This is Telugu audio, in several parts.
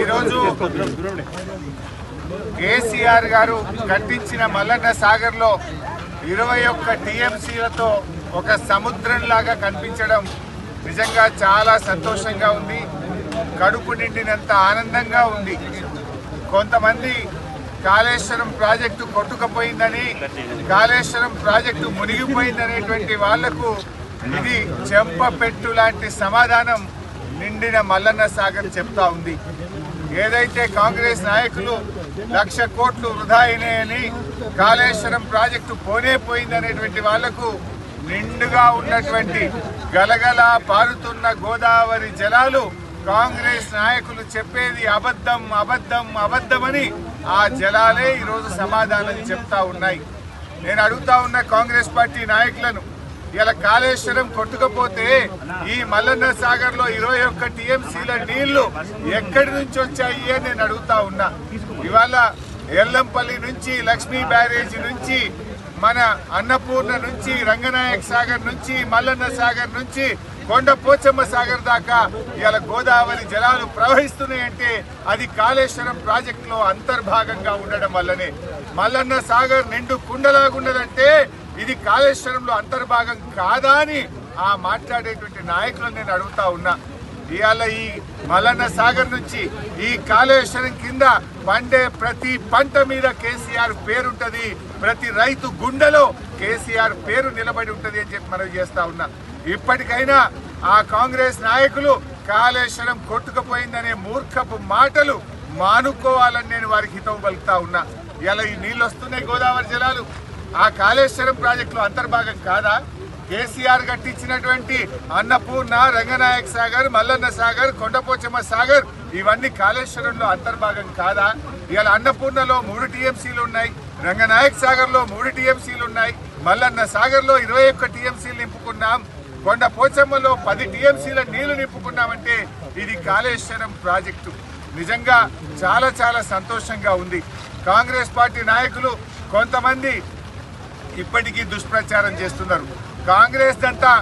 ఈరోజు కేసీఆర్ గారు కట్టించిన మల్లన్న సాగర్లో ఇరవై ఒక్క టీఎంసీలతో ఒక సముద్రం లాగా కనిపించడం నిజంగా చాలా సంతోషంగా ఉంది. కడుపు నిండినంత ఆనందంగా ఉంది. కొంతమంది కాళేశ్వరం ప్రాజెక్టు కొట్టుకుపోయిందని కాళేశ్వరం ప్రాజెక్టు మునిగిపోయిందనేటువంటి వాళ్ళకు ఇది చెంపపెట్టు లాంటి సమాధానం నిండిన మల్లన్న సాగర్ చెప్తా ఉంది. ఏదైతే కాంగ్రెస్ నాయకులు లక్ష కోట్లు వృధా అయినాయని కాళేశ్వరం ప్రాజెక్టు పోనే పోయిందనేటువంటి వాళ్ళకు నిండుగా ఉన్నటువంటి గలగల పారుతున్న గోదావరి జలాలు కాంగ్రెస్ నాయకులు చెప్పేది అబద్ధం అబద్ధం అబద్ధమని ఆ జలాలే ఈరోజు సమాధానం చెప్తా ఉన్నాయి. నేను అడుగుతా ఉన్న కాంగ్రెస్ పార్టీ నాయకులను ఇలా కాళేశ్వరం కొట్టుకపోతే ఈ మల్లన్న సాగర్లో ఇరవై ఒక్క టీఎంసీల నీళ్ళు ఎక్కడి నుంచి వచ్చాయి అని నేను అడుగుతా ఉన్నా. ఇవాళ ఎల్లంపల్లి నుంచి లక్ష్మీ బ్యారేజీ నుంచి మన అన్నపూర్ణ నుంచి రంగనాయక్ సాగర్ నుంచి మల్లన్న సాగర్ నుంచి కొండ పోచమ్మ సాగర్ దాకా ఇవాళ గోదావరి జలాలు ప్రవహిస్తున్నాయంటే అది కాళేశ్వరం ప్రాజెక్టులో అంతర్భాగంగా ఉండడం వల్లనే. మల్లన్న సాగర్ నిండు కుండలాగున్నదంటే ఇది కాళేశ్వరంలో అంతర్భాగం కాదా అని ఆ మాట్లాడేటువంటి నాయకులను నేను అడుగుతా ఉన్నా. ఇవాళ ఈ మల్లన్న సాగర్ నుంచి ఈ కాళేశ్వరం కింద పండే ప్రతి పంట మీద కేసీఆర్ పేరుంటది. ప్రతి రైతు గుండెలో కేసీఆర్ పేరు నిలబడి ఉంటది అని చెప్పి మనం చేస్తా ఉన్నా. ఇప్పటికైనా ఆ కాంగ్రెస్ నాయకులు కాళేశ్వరం కొట్టుకుపోయిందనే మూర్ఖపు మాటలు మానుకోవాలని నేను వారికి హితవు పలుకుతా ఉన్నా. ఇలా ఈ నీళ్ళు వస్తున్నాయి గోదావరి జలాలు. ఆ కాళేశ్వరం ప్రాజెక్టులో అంతర్భాగం కాదా? కేసీఆర్ కట్టించినటువంటి అన్నపూర్ణ రంగనాయక సాగర్ మల్లన్న సాగర్ కొండపోచమ్మ సాగర్ ఇవన్నీ కాళేశ్వరంలో అంతర్భాగం కాదా? ఇవాళ అన్నపూర్ణలో మూడు టీఎంసీలు ఉన్నాయి రంగనాయక సాగర్లో మూడు టీఎంసీలు ఉన్నాయి మల్లన్న సాగర్లో ఇరవై ఒక్క టీఎంసీలు నింపుకున్నాం కొండ పోచమ్మలో పది టీఎంసీల నీళ్ళు నింపుకున్నామంటే ఇది కాళేశ్వరం ప్రాజెక్టు. నిజంగా చాలా చాలా సంతోషంగా ఉంది. కాంగ్రెస్ పార్టీ నాయకులు కొంతమంది ఇప్పటికీ దుష్ప్రచారం చేస్తున్నారు. కాంగ్రెస్ అంతా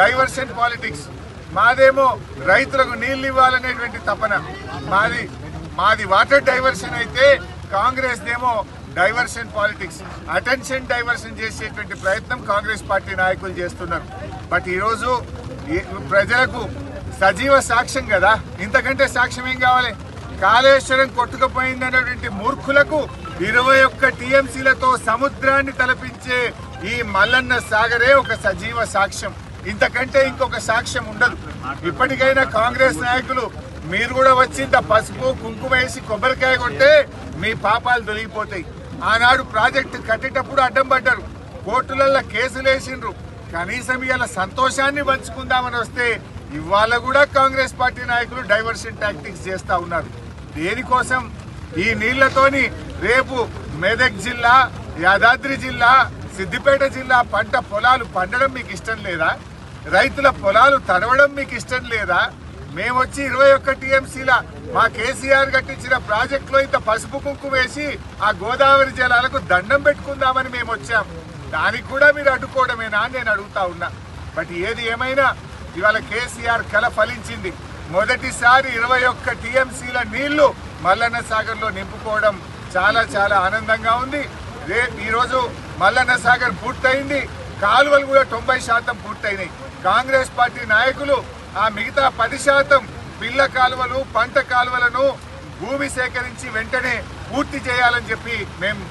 డైవర్షన్ పాలిటిక్స్. మాదేమో రైతులకు నీళ్ళు ఇవ్వాలనేటువంటి తపన. మాది మాది వాటర్ డైవర్షన్ అయితే కాంగ్రెస్ ఏమో డైవర్షన్ పాలిటిక్స్. అటెన్షన్ డైవర్షన్ చేసేటువంటి ప్రయత్నం కాంగ్రెస్ పార్టీ నాయకులు చేస్తున్నారు. బట్ ఈరోజు ప్రజలకు సజీవ సాక్ష్యం కదా. ఇంతకంటే సాక్ష్యం ఏం కావాలి? కాళేశ్వరం కొట్టుకుపోయిందనేటువంటి మూర్ఖులకు ఇరవై ఒక్క టీఎంసీలతో సముద్రాన్ని తలపించే ఈ మల్లన్న సాగరే ఒక సజీవ సాక్ష్యం. ఇంతకంటే ఇంకొక సాక్ష్యం ఉండదు. ఇప్పటికైనా కాంగ్రెస్ నాయకులు మీరు కూడా వచ్చి ఇంత పసుపు కుంకుమ వేసి కొబ్బరికాయ కొట్టే మీ పాపాలు దొరికిపోతాయి ఆనాడు ప్రాజెక్టు కట్టేటప్పుడు అడ్డం పడ్డారు. కోర్టులలో కేసులు వేసిండ్రు. కనీసం ఇవాళ సంతోషాన్ని పంచుకుందామని వస్తే ఇవాళ కూడా కాంగ్రెస్ పార్టీ నాయకులు డైవర్షన్ టాక్టిక్స్ చేస్తా ఉన్నారు. దేనికోసం ఈ నీళ్ళతోని రేపు మెదక్ జిల్లా యాదాద్రి జిల్లా సిద్దిపేట జిల్లా పంట పొలాలు పండడం మీకు ఇష్టం లేదా? రైతుల పొలాలు తడవడం మీకు ఇష్టం లేదా? మేము వచ్చి ఇరవై ఒక్క టీఎంసీల మా కేసీఆర్ కట్టించిన ప్రాజెక్టులో ఇంత పసుపు కుంకుమ వేసి ఆ గోదావరి జలాలకు దండం పెట్టుకుందామని మేము వచ్చాం దానికి కూడా మీరు అడ్డుకోవడమేనా అని నేను అడుగుతా ఉన్నా. బట్ ఏది ఏమైనా ఇవాళ కేసీఆర్ కల ఫలించింది. మొదటిసారి ఇరవై ఒక్క టీఎంసీల నీళ్ళు మల్లన్న సాగర్లో నింపుకోవడం చాలా చాలా ఆనందంగా ఉంది. రే ఈరోజు మల్లన్న సాగర్ పూర్తయింది. కాలువలు కూడా తొంభై శాతం పూర్తయినాయి. కాంగ్రెస్ పార్టీ నాయకులు ఆ మిగతా పది శాతం పిల్ల కాలువలు పంట కాలువలను భూమి సేకరించి వెంటనే పూర్తి చేయాలని చెప్పి మేము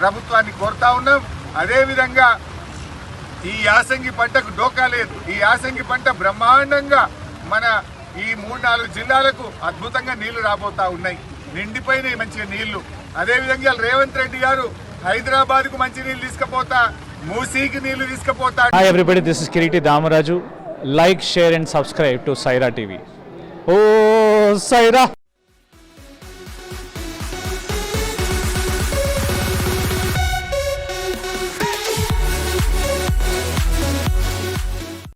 ప్రభుత్వాన్ని కోరుతా ఉన్నాం. అదేవిధంగా ఈ యాసంగి పంటకు డోకా లేదు. ఈ యాసంగి పంట బ్రహ్మాండంగా మన ఈ మూడు నాలుగు జిల్లాలకు అద్భుతంగా నీళ్ళు రాబోతా ఉన్నాయి. నిండిపోయినాయి మంచిగా నీళ్ళు. అదేవిధంగా రేవంత్ రెడ్డి గారు హైదరాబాద్కు మంచి నీళ్ళు తీసుకుపోతా మూసీకి నీళ్ళు తీసుకుపోతా. Hi everybody, this is Damaraju like share and subscribe to Saira TV oh Sye Raa